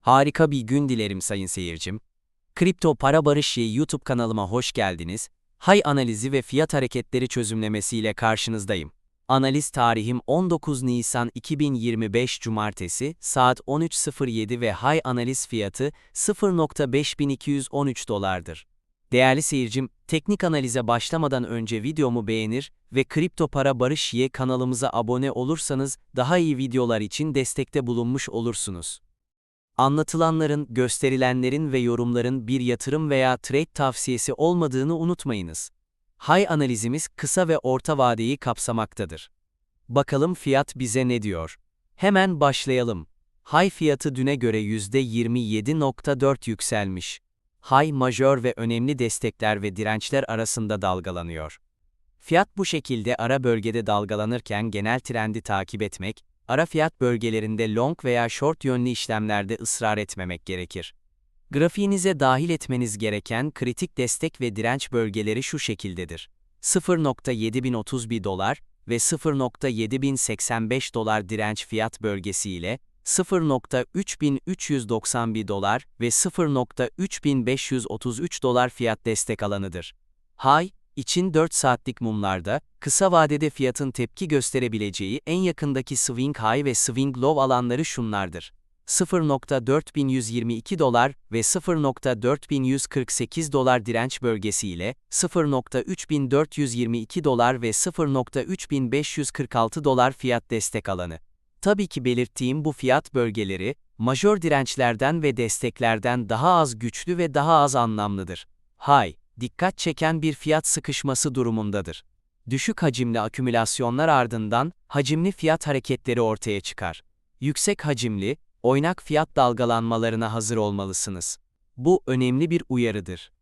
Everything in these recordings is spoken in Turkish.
Harika bir gün dilerim sayın seyircim. Kripto Para Barış'ı YouTube kanalıma hoş geldiniz. Hay analizi ve fiyat hareketleri çözümlemesiyle karşınızdayım. Analiz tarihim 19 Nisan 2025 Cumartesi saat 13.07 ve hay analiz fiyatı 0.5213 dolardır. Değerli seyircim, teknik analize başlamadan önce videomu beğenir ve Kripto Para Barış Y kanalımıza abone olursanız daha iyi videolar için destekte bulunmuş olursunuz. Anlatılanların, gösterilenlerin ve yorumların bir yatırım veya trade tavsiyesi olmadığını unutmayınız. Hay analizimiz kısa ve orta vadeyi kapsamaktadır. Bakalım fiyat bize ne diyor? Hemen başlayalım. Hay fiyatı düne göre %27.4 yükselmiş. Hay majör ve önemli destekler ve dirençler arasında dalgalanıyor. Fiyat bu şekilde ara bölgede dalgalanırken genel trendi takip etmek, ara fiyat bölgelerinde long veya short yönlü işlemlerde ısrar etmemek gerekir. Grafiğinize dahil etmeniz gereken kritik destek ve direnç bölgeleri şu şekildedir. 0.7031 dolar ve 0.7085 dolar direnç fiyat bölgesi ile 0.3391 dolar ve 0.3533 dolar fiyat destek alanıdır. High, için 4 saatlik mumlarda, kısa vadede fiyatın tepki gösterebileceği en yakındaki swing high ve swing low alanları şunlardır. 0.4122 dolar ve 0.4148 dolar direnç bölgesi ile 0.3422 dolar ve 0.3546 dolar fiyat destek alanı. Tabii ki belirttiğim bu fiyat bölgeleri, majör dirençlerden ve desteklerden daha az güçlü ve daha az anlamlıdır. High, dikkat çeken bir fiyat sıkışması durumundadır. Düşük hacimli akümülasyonlar ardından hacimli fiyat hareketleri ortaya çıkar. Yüksek hacimli, oynak fiyat dalgalanmalarına hazır olmalısınız. Bu önemli bir uyarıdır.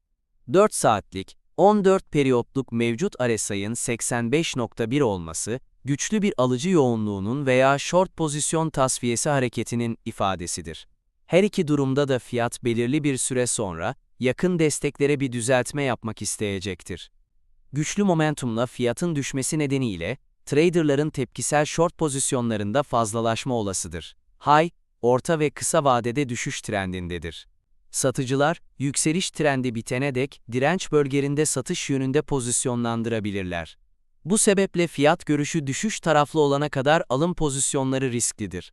4 saatlik, 14 periyotluk mevcut RSI'ın 85.1 olması, güçlü bir alıcı yoğunluğunun veya short pozisyon tasfiyesi hareketinin ifadesidir. Her iki durumda da fiyat belirli bir süre sonra, yakın desteklere bir düzeltme yapmak isteyecektir. Güçlü momentumla fiyatın düşmesi nedeniyle, traderların tepkisel short pozisyonlarında fazlalaşma olasıdır. High, orta ve kısa vadede düşüş trendindedir. Satıcılar, yükseliş trendi bitene dek direnç bölgelerinde satış yönünde pozisyonlandırabilirler. Bu sebeple fiyat görüşü düşüş taraflı olana kadar alım pozisyonları risklidir.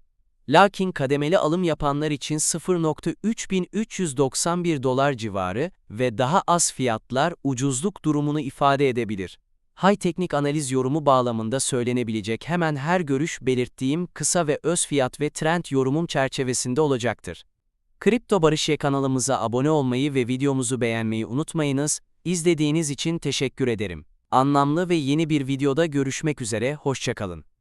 Lakin kademeli alım yapanlar için 0.3391 dolar civarı ve daha az fiyatlar ucuzluk durumunu ifade edebilir. High teknik analiz yorumu bağlamında söylenebilecek hemen her görüş belirttiğim kısa ve öz fiyat ve trend yorumum çerçevesinde olacaktır. Kripto Barışye kanalımıza abone olmayı ve videomuzu beğenmeyi unutmayınız. İzlediğiniz için teşekkür ederim. Anlamlı ve yeni bir videoda görüşmek üzere, hoşçakalın.